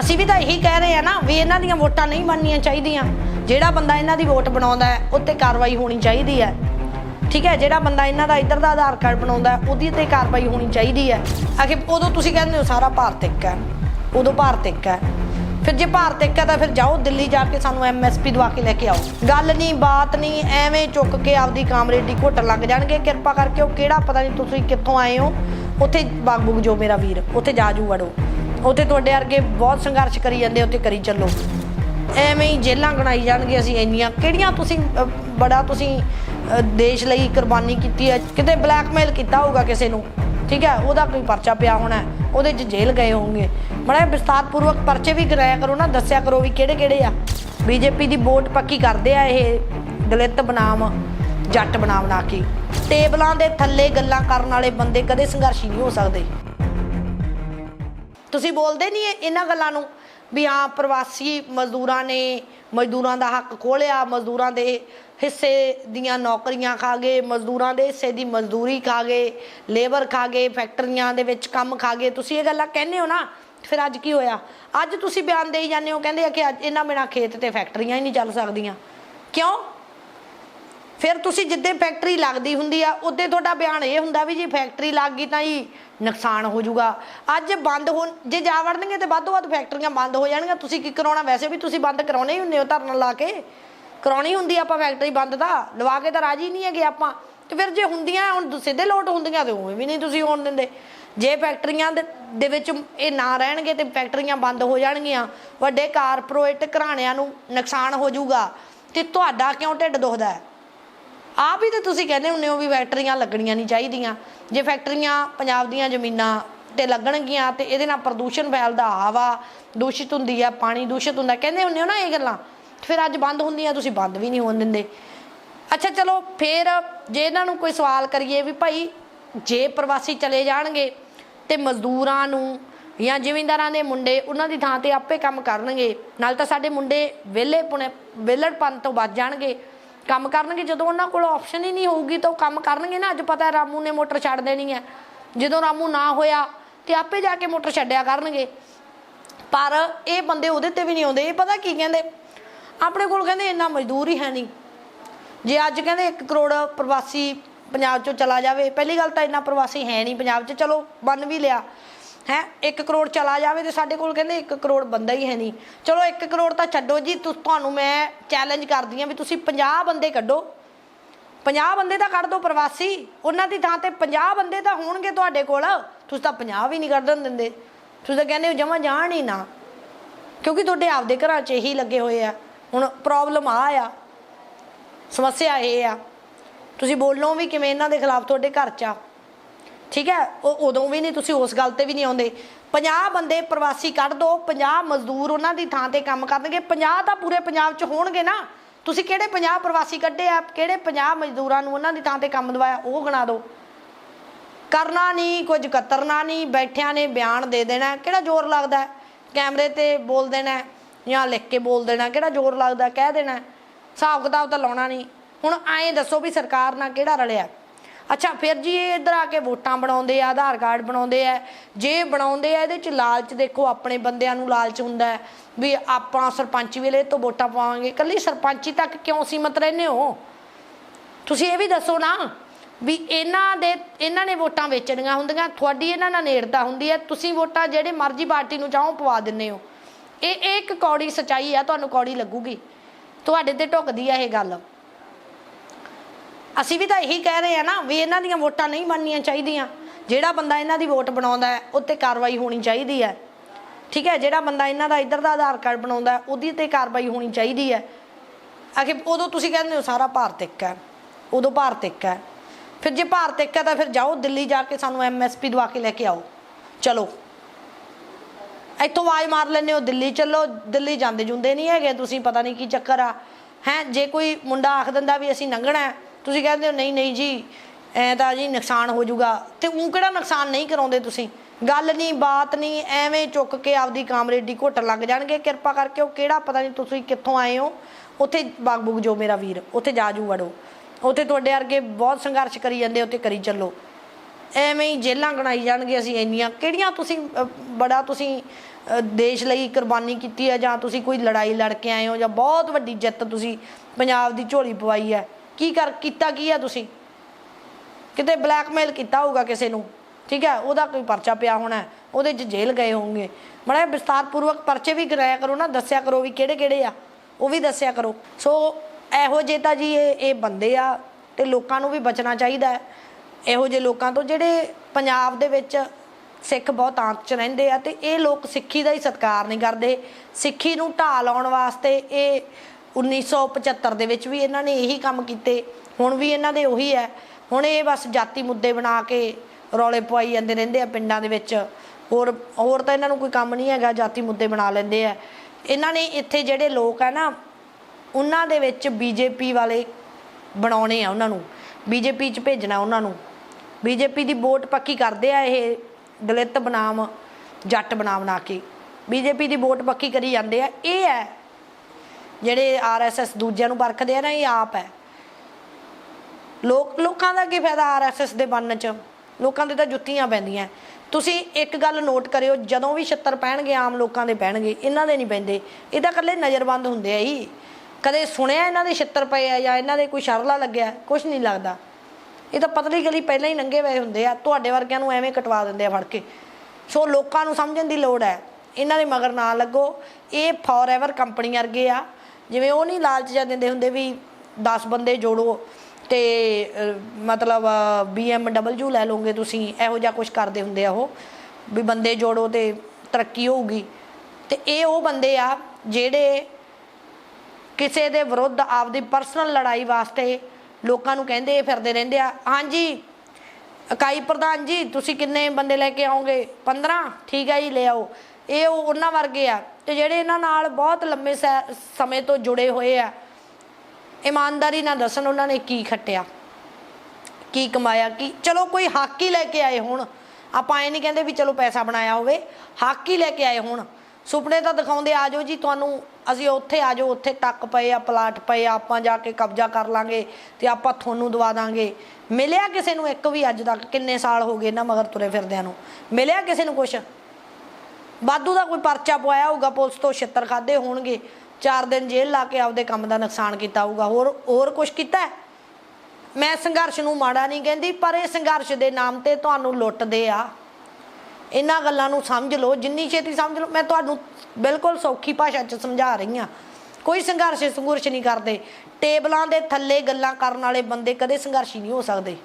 ਅਸੀਂ ਵੀ ਤਾਂ ਇਹੀ ਕਹਿ ਰਹੇ ਆ ਨਾ ਵੀ ਇਹਨਾਂ ਦੀਆਂ ਵੋਟਾਂ ਨਹੀਂ ਬਣਨੀਆਂ ਚਾਹੀਦੀਆਂ। ਜਿਹੜਾ ਬੰਦਾ ਇਹਨਾਂ ਦੀ ਵੋਟ ਬਣਾਉਂਦਾ ਹੈ ਉੱਤੇ ਕਾਰਵਾਈ ਹੋਣੀ ਚਾਹੀਦੀ ਹੈ। ਠੀਕ ਹੈ, ਜਿਹੜਾ ਬੰਦਾ ਇਹਨਾਂ ਦਾ ਇੱਧਰ ਦਾ ਆਧਾਰ ਕਾਰਡ ਬਣਾਉਂਦਾ ਉਹਦੀ ਤੇ ਕਾਰਵਾਈ ਹੋਣੀ ਚਾਹੀਦੀ ਹੈ। ਆਖੇ ਉਦੋਂ ਤੁਸੀਂ ਕਹਿੰਦੇ ਹੋ ਸਾਰਾ ਭਾਰਤ ਇੱਕ ਹੈ। ਉਦੋਂ ਭਾਰਤ ਇੱਕ ਹੈ। ਫਿਰ ਜੇ ਭਾਰਤ ਇੱਕ ਹੈ ਤਾਂ ਫਿਰ ਜਾਓ ਦਿੱਲੀ ਜਾ ਕੇ ਸਾਨੂੰ ਐਮਐਸਪੀ ਦਵਾ ਕੇ ਲੈ ਕੇ ਆਓ। ਗੱਲ ਨਹੀਂ, ਬਾਤ ਨਹੀਂ, ਐਵੇਂ ਚੁੱਕ ਕੇ ਆਪਦੀ ਕਾਮਰੇਡੀ ਘੁੱਟ ਲੱਗ ਜਾਣਗੇ। ਕਿਰਪਾ ਕਰਕੇ ਉਹ ਕਿਹੜਾ ਪਤਾ ਨਹੀਂ ਤੁਸੀਂ ਕਿੱਥੋਂ ਆਏ ਹੋ। ਉੱਥੇ ਬਾਗਬੂਗ ਜੋ ਮੇਰਾ ਵੀਰ, ਉੱਥੇ ਜਾਜੂ ਵੜੋ। ਉੱਥੇ ਤੁਹਾਡੇ ਵਰਗੇ ਬਹੁਤ ਸੰਘਰਸ਼ ਕਰੀ ਜਾਂਦੇ, ਉੱਥੇ ਕਰੀ ਚੱਲੋ। ਐਵੇਂ ਹੀ ਜੇਲਾਂ ਗਣਾਈ ਜਾਣਗੇ ਅਸੀਂ ਇੰਨੀਆਂ। ਕਿਹੜੀਆਂ ਤੁਸੀਂ ਬੜਾ ਤੁਸੀਂ ਦੇਸ਼ ਲਈ ਕੁਰਬਾਨੀ ਕੀਤੀ ਹੈ? ਕਿਤੇ ਬਲੈਕਮੇਲ ਕੀਤਾ ਹੋਊਗਾ ਕਿਸੇ ਨੂੰ? ਠੀਕ ਹੈ, ਉਹਦਾ ਕੋਈ ਪਰਚਾ ਪਿਆ ਹੋਣਾ ਉਹਦੇ 'ਚ ਜੇਲ੍ਹ ਗਏ ਹੋਣਗੇ। ਬੜਾ ਵਿਸਤਾਰਪੂਰਵਕ ਪਰਚੇ ਵੀ ਕਰਾਇਆ ਕਰੋ ਨਾ, ਦੱਸਿਆ ਕਰੋ ਵੀ ਕਿਹੜੇ ਕਿਹੜੇ ਆ। ਬੀਜੇਪੀ ਦੀ ਵੋਟ ਪੱਕੀ ਕਰਦੇ ਆ ਇਹ ਦਲਿਤ ਬਨਾਮ, ਜੱਟ ਬਣਾ ਬਣਾ ਕੇ। ਟੇਬਲਾਂ ਦੇ ਥੱਲੇ ਗੱਲਾਂ ਕਰਨ ਵਾਲੇ ਬੰਦੇ ਕਦੇ ਸੰਘਰਸ਼ੀ ਨਹੀਂ ਹੋ ਸਕਦੇ। ਤੁਸੀਂ ਬੋਲਦੇ ਨਹੀਂ ਇਹ- ਇਹਨਾਂ ਗੱਲਾਂ ਨੂੰ ਵੀ ਹਾਂ ਪ੍ਰਵਾਸੀ ਮਜ਼ਦੂਰਾਂ ਨੇ ਮਜ਼ਦੂਰਾਂ ਦਾ ਹੱਕ ਖੋਲਿਆ ਮਜ਼ਦੂਰਾਂ ਦੇ ਹਿੱਸੇ ਦੀਆਂ ਨੌਕਰੀਆਂ ਖਾ ਗਏ, ਮਜ਼ਦੂਰਾਂ ਦੇ ਹਿੱਸੇ ਦੀ ਮਜ਼ਦੂਰੀ ਖਾ ਗਏ, ਲੇਬਰ ਖਾ ਗਏ, ਫੈਕਟਰੀਆਂ ਦੇ ਵਿੱਚ ਕੰਮ ਖਾ ਗਏ। ਤੁਸੀਂ ਇਹ ਗੱਲਾਂ ਕਹਿੰਦੇ ਹੋ ਨਾ, ਫਿਰ ਅੱਜ ਕੀ ਹੋਇਆ? ਅੱਜ ਤੁਸੀਂ ਬਿਆਨ ਦੇਈ ਜਾਂਦੇ ਹੋ, ਕਹਿੰਦੇ ਆ ਕਿ ਅੱਜ ਇਹਨਾਂ ਬਿਨਾ ਖੇਤ ਤੇ ਫੈਕਟਰੀਆਂ ਹੀ ਨਹੀਂ ਚੱਲ ਸਕਦੀਆਂ। ਕਿਉਂ? ਫਿਰ ਤੁਸੀਂ ਜਿੱਦੇ ਫੈਕਟਰੀ ਲੱਗਦੀ ਹੁੰਦੀ ਆ, ਉੱਦੇ ਤੁਹਾਡਾ ਬਿਆਨ ਇਹ ਹੁੰਦਾ ਵੀ ਜੇ ਫੈਕਟਰੀ ਲੱਗ ਗਈ ਤਾਂ ਹੀ ਨੁਕਸਾਨ ਹੋ ਜਾਊਗਾ। ਅੱਜ ਬੰਦ ਹੋ ਜੇ ਜਾ ਵੜਨਗੇ ਤੇ ਵੱਧ ਤੋਂ ਵੱਧ ਫੈਕਟਰੀਆਂ ਬੰਦ ਹੋ ਜਾਣਗੀਆਂ। ਤੁਸੀਂ ਕੀ ਕਰਾਉਣਾ? ਵੈਸੇ ਵੀ ਤੁਸੀਂ ਬੰਦ ਕਰਾਉਣੇ ਹੀ ਹੁੰਦੇ ਹੋ ਧਰਨਾ ਲਾ ਕੇ। ਕਰਾਉਣੀ ਹੁੰਦੀ ਆਪਾਂ ਫੈਕਟਰੀ ਬੰਦ ਦਾ ਲਵਾ ਕੇ ਤਾਂ ਰਾਜੀ ਨਹੀਂ ਹੈਗੇ ਆਪਾਂ। ਤੇ ਫਿਰ ਜੇ ਹੁੰਦੀਆਂ, ਹੁਣ ਸਿੱਧੇ ਲੋਟ ਹੁੰਦੀਆਂ ਤੇ ਉਵੇਂ ਵੀ ਨਹੀਂ ਤੁਸੀਂ ਹੋਣ ਦਿੰਦੇ। ਜੇ ਫੈਕਟਰੀਆਂ ਦੇ ਦੇ ਵਿੱਚ ਇਹ ਨਾ ਰਹਿਣਗੇ ਤੇ ਫੈਕਟਰੀਆਂ ਬੰਦ ਹੋ ਜਾਣਗੀਆਂ। ਵੱਡੇ ਕਾਰਪੋਰੇਟ ਘਰਾਣਿਆਂ ਨੂੰ ਨੁਕਸਾਨ ਹੋ ਜਾਊਗਾ। ਤੇ ਤੁਹਾਡਾ ਕਿਉਂ ਢਿੱਡ ਦੁਖਦਾ ਹੈ? ਆਪ ਹੀ ਤਾਂ ਤੁਸੀਂ ਕਹਿੰਦੇ ਹੁੰਦੇ ਹੋ ਵੀ ਫੈਕਟਰੀਆਂ ਲੱਗਣੀਆਂ ਨਹੀਂ ਚਾਹੀਦੀਆਂ। ਜੇ ਫੈਕਟਰੀਆਂ ਪੰਜਾਬ ਦੀਆਂ ਜ਼ਮੀਨਾਂ ਤੇ ਲੱਗਣਗੀਆਂ ਤੇ ਇਹਦੇ ਨਾਲ ਪ੍ਰਦੂਸ਼ਣ ਫੈਲਦਾ, ਹਵਾ ਦੂਸ਼ਿਤ ਹੁੰਦੀ ਆ, ਪਾਣੀ ਦੂਸ਼ਿਤ ਹੁੰਦਾ, ਕਹਿੰਦੇ ਹੁੰਦੇ ਹੋ ਨਾ ਇਹ ਗੱਲਾਂ। ਫਿਰ ਅੱਜ ਬੰਦ ਹੁੰਦੀਆਂ, ਤੁਸੀਂ ਬੰਦ ਵੀ ਨਹੀਂ ਹੋਣ ਦਿੰਦੇ। ਅੱਛਾ, ਚਲੋ ਫਿਰ ਜੇ ਇਹਨਾਂ ਨੂੰ ਕੋਈ ਸਵਾਲ ਕਰੀਏ ਵੀ ਭਾਈ, ਜੇ ਪ੍ਰਵਾਸੀ ਚਲੇ ਜਾਣਗੇ ਤੇ ਮਜ਼ਦੂਰਾਂ ਨੂੰ ਜਾਂ ਜ਼ਿਮੀਂਦਾਰਾਂ ਦੇ ਮੁੰਡੇ ਉਹਨਾਂ ਦੀ ਥਾਂ ਤੇ ਆਪੇ ਕੰਮ ਕਰਨਗੇ, ਨਾਲ ਤਾਂ ਸਾਡੇ ਮੁੰਡੇ ਵਿਹਲੇ ਪੁਣੇ, ਵਿਹਲੜਪਨ ਤੋਂ ਬਚ ਜਾਣਗੇ। ਕੰਮ ਕਰਨਗੇ, ਜਦੋਂ ਉਹਨਾਂ ਕੋਲ ਆਪਸ਼ਨ ਹੀ ਨਹੀਂ ਹੋਊਗੀ ਤਾਂ ਉਹ ਕੰਮ ਕਰਨਗੇ ਨਾ। ਅੱਜ ਪਤਾ ਰਾਮੂ ਨੇ ਮੋਟਰ ਛੱਡ ਦੇਣੀ ਹੈ। ਜਦੋਂ ਰਾਮੂ ਨਾ ਹੋਇਆ ਤੇ ਆਪੇ ਜਾ ਕੇ ਮੋਟਰ ਛੱਡਿਆ ਕਰਨਗੇ। ਪਰ ਇਹ ਬੰਦੇ ਉਹਦੇ ਤੇ ਵੀ ਨਹੀਂ ਆਉਂਦੇ। ਇਹ ਪਤਾ ਕੀ ਕਹਿੰਦੇ? ਆਪਣੇ ਕੋਲ ਕਹਿੰਦੇ ਇੰਨਾ ਮਜ਼ਦੂਰ ਹੀ ਹੈ ਨਹੀਂ। ਜੇ ਅੱਜ ਕਹਿੰਦੇ 1 ਕਰੋੜ ਪ੍ਰਵਾਸੀ ਪੰਜਾਬ ਚੋਂ ਚਲਾ ਜਾਵੇ, ਪਹਿਲੀ ਗੱਲ ਤਾਂ ਇੰਨਾ ਪ੍ਰਵਾਸੀ ਹੈ ਨਹੀਂ ਪੰਜਾਬ 'ਚ। ਚਲੋ, ਬੰਨ ਵੀ ਲਿਆ। ਹੈ 1 ਕਰੋੜ ਚਲਾ ਜਾਵੇ ਤੇ ਸਾਡੇ ਕੋਲ ਕਹਿੰਦੇ 1 ਕਰੋੜ ਬੰਦਾ ਹੀ ਹੈ ਨਹੀਂ। ਚਲੋ 1 ਕਰੋੜ ਤਾਂ ਛੱਡੋ ਜੀ ਤੁਹਾਨੂੰ ਮੈਂ ਚੈਲੰਜ ਕਰਦੀ ਆ ਵੀ ਤੁਸੀਂ 50 ਬੰਦੇ ਕੱਢੋ। 50 ਬੰਦੇ ਤਾਂ ਕੱਢ ਦਿਓ ਪ੍ਰਵਾਸੀ, ਉਹਨਾਂ ਦੀ ਥਾਂ ਤੇ 50 ਬੰਦੇ ਤਾਂ ਹੋਣਗੇ ਤੁਹਾਡੇ ਕੋਲ। ਤੁਸੀਂ ਤਾਂ 50 ਵੀ ਨਹੀਂ ਕੱਢਣ ਦਿੰਦੇ। ਤੁਸੀਂ ਤਾਂ ਕਹਿੰਦੇ ਹੋ ਜਮਾ ਜਾਣ ਹੀ ਨਾ। ਕਿਉਂਕਿ ਤੁਹਾਡੇ ਆਪਦੇ ਘਰਾਂ 'ਚ ਇਹੀ ਲੱਗੇ ਹੋਏ ਆ। ਹੁਣ ਪ੍ਰੋਬਲਮ ਆ ਆ। ਸਮੱਸਿਆ ਇਹ ਆ। ਤੁਸੀਂ ਬੋਲੋ ਵੀ ਕਿਵੇਂ ਇਹਨਾਂ ਦੇ ਖਿਲਾਫ ਤੁਹਾਡੇ ਘਰ 'ਚ ਆ। ਠੀਕ ਹੈ? ਉਹ ਉਦੋਂ ਵੀ ਨਹੀਂ ਤੁਸੀਂ ਉਸ ਗੱਲ ਤੇ ਵੀ ਨਹੀਂ ਆਉਂਦੇ। 50 ਬੰਦੇ ਪ੍ਰਵਾਸੀ ਕੱਢ ਦੋ 50 ਮਜ਼ਦੂਰ ਉਹਨਾਂ ਦੀ ਥਾਂ ਤੇ ਕੰਮ ਕਰਨਗੇ। 50 ਤਾਂ ਪੂਰੇ ਪੰਜਾਬ 'ਚ ਹੋਣਗੇ ਨਾ। ਤੁਸੀਂ ਕਿਹੜੇ 50 ਪ੍ਰਵਾਸੀ ਕੱਢੇ ਆ? ਕਿਹੜੇ 50 ਮਜ਼ਦੂਰਾਂ ਨੂੰ ਉਹਨਾਂ ਦੀ ਥਾਂ ਤੇ ਕੰਮ ਦਵਾਇਆ? ਉਹ ਗਣਾ ਦਿਓ ਕਰਨਾ ਨਹੀਂ, ਕੁਝ ਕਤਰਨਾ ਨਹੀਂ, ਬੈਠਿਆਂ ਨੇ ਬਿਆਨ ਦੇ ਦੇਣਾ। ਕਿਹੜਾ ਜ਼ੋਰ ਲੱਗਦਾ? ਕੈਮਰੇ ਤੇ ਬੋਲ ਦੇਣਾ ਜਾਂ ਲਿਖ ਕੇ ਬੋਲ ਦੇਣਾ? ਕਿਹੜਾ ਜ਼ੋਰ ਲੱਗਦਾ? ਕਹਿ ਦੇਣਾ। ਹਿਸਾਬ ਕਿਤਾਬ ਤਾਂ ਲਾਉਣਾ ਨਹੀਂ। ਹੁਣ ਐਂ ਦੱਸੋ ਵੀ ਸਰਕਾਰ ਨਾਲ ਕਿਹੜਾ ਰਲਿਆ? ਅੱਛਾ, ਫਿਰ ਜੀ ਇਹ ਇੱਧਰ ਆ ਕੇ ਵੋਟਾਂ ਬਣਾਉਂਦੇ ਆ, ਆਧਾਰ ਕਾਰਡ ਬਣਾਉਂਦੇ ਆ। ਜੇ ਬਣਾਉਂਦੇ ਆ, ਇਹਦੇ ਚ ਲਾਲਚ ਦੇਖੋ, ਆਪਣੇ ਬੰਦਿਆਂ ਨੂੰ ਲਾਲਚ ਹੁੰਦਾ ਵੀ ਆਪਾਂ ਸਰਪੰਚ ਵੇਲੇ ਤੋਂ ਵੋਟਾਂ ਪਾਵਾਂਗੇ। ਕੱਲੀ ਸਰਪੰਚੀ ਤੱਕ ਕਿਉਂ ਸੀਮਤ ਰਹਿੰਦੇ ਹੋ? ਤੁਸੀਂ ਇਹ ਵੀ ਦੱਸੋ ਨਾ ਵੀ ਇਹਨਾਂ ਦੇ, ਇਹਨਾਂ ਨੇ ਵੋਟਾਂ ਵੇਚਣੀਆਂ ਹੁੰਦੀਆਂ, ਤੁਹਾਡੀ ਇਹਨਾਂ ਨਾਲ ਨੇੜਤਾ ਹੁੰਦੀ ਹੈ। ਤੁਸੀਂ ਵੋਟਾਂ ਜਿਹੜੇ ਮਰਜ਼ੀ ਪਾਰਟੀ ਨੂੰ ਚਾਹੋ, ਪਵਾ ਦਿੰਦੇ ਹੋ। ਇਹ ਇਹ ਇੱਕ ਕੌੜੀ ਸਚਾਈ ਆ, ਤੁਹਾਨੂੰ ਕੌੜੀ ਲੱਗੂਗੀ। ਤੁਹਾਡੇ ਤੇ ਢੁਕਦੀ ਆ ਇਹ ਗੱਲ। ਅਸੀਂ ਵੀ ਤਾਂ ਇਹੀ ਕਹਿ ਰਹੇ ਆ ਨਾ ਵੀ ਇਹਨਾਂ ਦੀਆਂ ਵੋਟਾਂ ਨਹੀਂ ਬਣਨੀਆਂ ਚਾਹੀਦੀਆਂ। ਜਿਹੜਾ ਬੰਦਾ ਇਹਨਾਂ ਦੀ ਵੋਟ ਬਣਾਉਂਦਾ ਹੈ ਉੱਤੇ ਕਾਰਵਾਈ ਹੋਣੀ ਚਾਹੀਦੀ ਹੈ। ਠੀਕ ਹੈ ਜਿਹੜਾ ਬੰਦਾ ਇਹਨਾਂ ਦਾ ਇੱਧਰ ਦਾ ਆਧਾਰ ਕਾਰਡ ਬਣਾਉਂਦਾ ਉਹਦੀ ਤੇ ਕਾਰਵਾਈ ਹੋਣੀ ਚਾਹੀਦੀ ਹੈ। ਆਖੇ ਉਦੋਂ ਤੁਸੀਂ ਕਹਿੰਦੇ ਹੋ ਸਾਰਾ ਭਾਰਤ ਇੱਕ ਹੈ। ਉਦੋਂ ਭਾਰਤ ਇੱਕ ਹੈ। ਫਿਰ ਜੇ ਭਾਰਤ ਇੱਕ ਹੈ ਤਾਂ ਫਿਰ ਜਾਓ ਦਿੱਲੀ ਜਾ ਕੇ ਸਾਨੂੰ ਐਮਐਸਪੀ ਦਵਾ ਕੇ ਲੈ ਕੇ ਆਓ। ਚਲੋ। ਇੱਥੋਂ ਆਵਾਜ਼ ਮਾਰ ਲੈਂਦੇ ਹੋ ਦਿੱਲੀ ਚੱਲੋ। ਦਿੱਲੀ ਜਾਂਦੇ ਜੁੰਦੇ ਨਹੀਂ ਹੈਗੇ ਤੁਸੀਂ ਪਤਾ ਨਹੀਂ ਕੀ ਚੱਕਰ ਆ। ਹੈ ਜੇ ਕੋਈ ਮੁੰਡਾ ਆਖ ਦਿੰਦਾ ਵੀ ਅਸੀਂ ਲੰਘਣਾ ਹੈ, ਤੁਸੀਂ ਕਹਿੰਦੇ ਹੋ, ਨਹੀਂ ਨਹੀਂ ਜੀ, ਐ ਤਾਂ ਜੀ ਨੁਕਸਾਨ ਹੋ ਜਾਊਗਾ। ਤੇ ਉਹ ਕਿਹੜਾ ਨੁਕਸਾਨ ਨਹੀਂ ਕਰਾਉਂਦੇ ਤੁਸੀਂ? ਗੱਲ ਨਹੀਂ, ਬਾਤ ਨਹੀਂ, ਐਵੇਂ ਚੁੱਕ ਕੇ ਆਪਦੀ ਕਾਮਰੇਡੀ ਘੁੱਟ ਲੱਗ ਜਾਣਗੇ। ਕਿਰਪਾ ਕਰਕੇ ਉਹ ਕਿਹੜਾ ਪਤਾ ਨਹੀਂ ਤੁਸੀਂ ਕਿੱਥੋਂ ਆਏ ਹੋ। ਉੱਥੇ ਬਾਗ ਜੋ ਮੇਰਾ ਵੀਰ, ਉੱਥੇ ਜਾਜੂ ਵੜੋ। ਉੱਥੇ ਤੁਹਾਡੇ ਵਰਗੇ ਬਹੁਤ ਸੰਘਰਸ਼ ਕਰੀ ਜਾਂਦੇ ਉੱਥੇ ਕਰੀ ਚੱਲੋ। ਐਵੇਂ ਹੀ ਜੇਲਾਂ ਗਣਾਈ ਜਾਣਗੇ ਅਸੀਂ ਇੰਨੀਆਂ। ਕਿਹੜੀਆਂ ਤੁਸੀਂ ਬੜਾ ਤੁਸੀਂ ਦੇਸ਼ ਲਈ ਕੁਰਬਾਨੀ ਕੀਤੀ ਹੈ ਜਾਂ ਤੁਸੀਂ ਕੋਈ ਲੜਾਈ ਲੜ ਕੇ ਆਏ ਹੋ ਜਾਂ ਬਹੁਤ ਵੱਡੀ ਜਿੱਤ ਤੁਸੀਂ ਪੰਜਾਬ ਦੀ ਝੋਲੀ ਪਵਾਈ ਹੈ। ਕੀ ਕਰ, ਕੀਤਾ ਕੀ ਆ ਤੁਸੀਂ? ਕਿਤੇ ਬਲੈਕਮੇਲ ਕੀਤਾ ਹੋਊਗਾ ਕਿਸੇ ਨੂੰ? ਠੀਕ ਹੈ, ਉਹਦਾ ਕੋਈ ਪਰਚਾ ਪਿਆ ਹੋਣਾ, ਉਹਦੇ 'ਚ ਜੇਲ੍ਹ ਗਏ ਹੋਣਗੇ। ਬੜਾ ਵਿਸਤਾਰਪੂਰਵਕ ਪਰਚੇ ਵੀ ਕਰਾਇਆ ਕਰੋ ਨਾ, ਦੱਸਿਆ ਕਰੋ ਵੀ ਕਿਹੜੇ ਕਿਹੜੇ ਆ, ਉਹ ਵੀ ਦੱਸਿਆ ਕਰੋ। ਸੋ ਇਹੋ ਜਿਹੇ ਤਾਂ ਜੀ ਇਹ ਇਹ ਬੰਦੇ ਆ ਤੇ ਲੋਕਾਂ ਨੂੰ ਵੀ ਬਚਣਾ ਚਾਹੀਦਾ ਹੈ। ਇਹੋ ਜਿਹੇ ਲੋਕਾਂ ਤੋਂ ਜਿਹੜੇ ਪੰਜਾਬ ਦੇ ਵਿੱਚ ਸਿੱਖ ਬਹੁਤ ਆਂਤ ਚ ਰਹਿੰਦੇ ਆ ਤੇ ਇਹ ਲੋਕ ਸਿੱਖੀ ਦਾ ਹੀ ਸਤਿਕਾਰ ਨਹੀਂ ਕਰਦੇ। ਸਿੱਖੀ ਨੂੰ ਢਾਹ ਲਾਉਣ ਵਾਸਤੇ ਇਹ 1975 ਦੇ ਵਿੱਚ ਵੀ ਇਹਨਾਂ ਨੇ ਇਹੀ ਕੰਮ ਕੀਤੇ, ਹੁਣ ਵੀ ਇਹਨਾਂ ਦੇ ਉਹੀ ਹੈ। ਹੁਣ ਇਹ ਬਸ ਜਾਤੀ ਮੁੱਦੇ ਬਣਾ ਕੇ ਰੌਲੇ ਪਵਾਈ ਜਾਂਦੇ ਰਹਿੰਦੇ ਆ ਪਿੰਡਾਂ ਦੇ ਵਿੱਚ। ਹੋਰ ਹੋਰ ਤਾਂ ਇਹਨਾਂ ਨੂੰ ਕੋਈ ਕੰਮ ਨਹੀਂ ਹੈਗਾ, ਜਾਤੀ ਮੁੱਦੇ ਬਣਾ ਲੈਂਦੇ ਆ। ਇਹਨਾਂ ਨੇ ਇੱਥੇ ਜਿਹੜੇ ਲੋਕ ਆ ਨਾ, ਉਹਨਾਂ ਦੇ ਵਿੱਚ ਬੀਜੇਪੀ ਵਾਲੇ ਬਣਾਉਣੇ ਆ ਉਹਨਾਂ ਨੂੰ। ਬੀਜੇਪੀ 'ਚ ਭੇਜਣਾ ਉਹਨਾਂ ਨੂੰ। ਬੀਜੇਪੀ ਦੀ ਵੋਟ ਪੱਕੀ ਕਰਦੇ ਆ ਇਹ ਦਲਿਤ ਬਨਾਮ, ਜੱਟ ਬਣਾ ਬਣਾ ਕੇ। ਬੀਜੇਪੀ ਦੀ ਵੋਟ ਪੱਕੀ ਕਰੀ ਜਾਂਦੇ ਆ। ਇਹ ਹੈ ਜਿਹੜੇ ਆਰਐਸਐਸ ਦੂਜਿਆਂ ਨੂੰ ਵਰਖਦੇ ਆ ਨਾ, ਇਹ ਆਪ ਹੈ। ਲੋਕ ਲੋਕਾਂ ਦਾ ਕੀ ਫਾਇਦਾ ਆਰਐਸਐਸ ਦੇ ਬਣਨ ਚ? ਲੋਕਾਂ ਦੇ ਤਾਂ ਜੁੱਤੀਆਂ ਪੈਂਦੀਆਂ। ਤੁਸੀਂ ਇੱਕ ਗੱਲ ਨੋਟ ਕਰਿਓ, ਜਦੋਂ ਵੀ ਛੱਤਰ ਪੈਣਗੇ, ਆਮ ਲੋਕਾਂ ਦੇ ਪੈਣਗੇ, ਇਹਨਾਂ ਦੇ ਨਹੀਂ ਪੈਂਦੇ। ਇਹ ਤਾਂ ਇਕੱਲੇ ਨਜ਼ਰਬੰਦ ਹੁੰਦੇ ਆ ਹੀ। ਕਦੇ ਸੁਣਿਆ ਇਹਨਾਂ ਦੇ ਛੱਤਰ ਪਏ ਆ ਜਾਂ ਇਹਨਾਂ ਦੇ ਕੋਈ ਸ਼ਰਲਾ ਲੱਗਿਆ? ਕੁਝ ਨਹੀਂ ਲੱਗਦਾ। ਇਹ ਤਾਂ ਪਤਲੀ ਗਲੀ ਪਹਿਲਾਂ ਹੀ ਨੰਗੇ ਹੋਏ ਹੁੰਦੇ ਆ। ਤੁਹਾਡੇ ਵਰਗਿਆਂ ਨੂੰ ਐਵੇਂ ਕਟਵਾ ਦਿੰਦੇ ਆ ਫੜ ਕੇ। ਸੋ ਲੋਕਾਂ ਨੂੰ ਸਮਝਣ ਦੀ ਲੋੜ ਹੈ। ਇਹਨਾਂ ਦੇ ਮਗਰ ਨਾ ਲੱਗੋ। ਇਹ ਫੋਰਐਵਰ ਕੰਪਨੀ ਵਰਗੇ ਆ। ਜਿਵੇਂ ਉਹ ਨਹੀਂ ਲਾਲਚ ਜਾਂ ਦਿੰਦੇ ਹੁੰਦੇ ਵੀ 10 ਬੰਦੇ ਜੋੜੋ ਤੇ ਅਹ, ਮਤਲਬ BMW ਲੈ ਲਓਗੇ ਤੁਸੀਂ ਇਹੋ ਜਿਹਾ ਕੁਝ ਕਰਦੇ ਹੁੰਦੇ ਆ ਉਹ ਵੀ ਬੰਦੇ ਜੋੜੋ ਤੇ ਤਰੱਕੀ ਹੋਊਗੀ। ਤੇ ਇਹ ਉਹ ਬੰਦੇ ਆ ਜਿਹੜੇ ਕਿਸੇ ਦੇ ਵਿਰੁੱਧ ਆਪਦੀ ਪਰਸਨਲ ਲੜਾਈ ਵਾਸਤੇ ਲੋਕਾਂ ਨੂੰ ਕਹਿੰਦੇ ਫਿਰਦੇ ਰਹਿੰਦੇ ਆ ਹਾਂਜੀ ਇਕਾਈ ਪ੍ਰਧਾਨ ਜੀ ਤੁਸੀਂ ਕਿੰਨੇ ਬੰਦੇ ਲੈ ਕੇ ਆਓਗੇ? 15 ਠੀਕ ਹੈ ਜੀ ਲੈ ਆਓ। ਇਹ ਉਹ ਉਹਨਾਂ ਵਰਗੇ ਆ ਤੇ ਜਿਹੜੇ ਇਹਨਾਂ ਨਾਲ ਬਹੁਤ ਲੰਮੇ ਸੈ- ਸਮੇਂ ਤੋਂ ਜੁੜੇ ਹੋਏ ਆ, ਇਮਾਨਦਾਰੀ ਨਾਲ ਦੱਸਣ ਉਹਨਾਂ ਨੇ ਕੀ ਖੱਟਿਆ, ਕੀ ਕਮਾਇਆ, ਕੀ, ਚਲੋ ਕੋਈ ਹੱਕ ਹੀ ਲੈ ਕੇ ਆਏ ਹੋਣ, ਆਪਾਂ ਇਹ ਨਹੀਂ ਕਹਿੰਦੇ ਵੀ ਚਲੋ ਪੈਸਾ ਬਣਾਇਆ ਹੋਵੇ, ਹੱਕ ਹੀ ਲੈ ਕੇ ਆਏ ਹੋਣ, ਸੁਪਨੇ ਤਾਂ ਦਿਖਾਉਂਦੇ ਆ ਜਾਓ ਜੀ ਤੁਹਾਨੂੰ, ਅਸੀਂ ਉੱਥੇ ਆ ਜਾਓ, ਉੱਥੇ ਟੱਕ ਪਏ ਆ, ਪਲਾਟ ਪਏ ਆ, ਆਪਾਂ ਜਾ ਕੇ ਕਬਜ਼ਾ ਕਰ ਲਾਂਗੇ ਤੇ ਆਪਾਂ ਤੁਹਾਨੂੰ ਦਵਾ ਦਾਂਗੇ। ਮਿਲਿਆ ਕਿਸੇ ਨੂੰ ਇੱਕ ਵੀ ਅੱਜ ਤੱਕ, ਕਿੰਨੇ ਸਾਲ ਹੋ ਗਏ ਨਾ ਮਗਰ ਤੁਰੇ ਫਿਰਦਿਆਂ ਨੂੰ? ਮਿਲਿਆ ਕਿਸੇ ਨੂੰ ਕੁਛ? ਬਾਦੂ ਦਾ ਕੋਈ ਪਰਚਾ ਪਵਾਇਆ ਹੋਊਗਾ, ਪੁਲਿਸ ਤੋਂ ਛਿੱਤਰ ਖਾਦੇ ਹੋਣਗੇ, ਚਾਰ ਦਿਨ ਜੇਲ੍ਹ ਲਾ ਕੇ ਆਪਦੇ ਕੰਮ ਦਾ ਨੁਕਸਾਨ ਕੀਤਾ ਹੋਊਗਾ, ਹੋਰ ਹੋਰ ਕੁਝ ਕੀਤਾ? ਮੈਂ ਸੰਘਰਸ਼ ਨੂੰ ਮਾੜਾ ਨਹੀਂ ਕਹਿੰਦੀ, ਪਰ ਇਹ ਸੰਘਰਸ਼ ਦੇ ਨਾਮ ਤੇ ਤੁਹਾਨੂੰ ਲੁੱਟਦੇ ਆ। ਇਹਨਾਂ ਗੱਲਾਂ ਨੂੰ ਸਮਝ ਲਓ, ਜਿੰਨੀ ਛੇਤੀ ਸਮਝ ਲਓ, ਮੈਂ ਤੁਹਾਨੂੰ ਬਿਲਕੁਲ ਸੌਖੀ ਭਾਸ਼ਾ 'ਚ ਸਮਝਾ ਰਹੀ ਹਾਂ। ਕੋਈ ਸੰਘਰਸ਼ ਸੰਘਰਸ਼ ਨਹੀਂ ਕਰਦੇ। ਟੇਬਲਾਂ ਦੇ ਥੱਲੇ ਗੱਲਾਂ ਕਰਨ ਵਾਲੇ ਬੰਦੇ ਕਦੇ ਸੰਘਰਸ਼ੀ ਨਹੀਂ ਹੋ ਸਕਦੇ।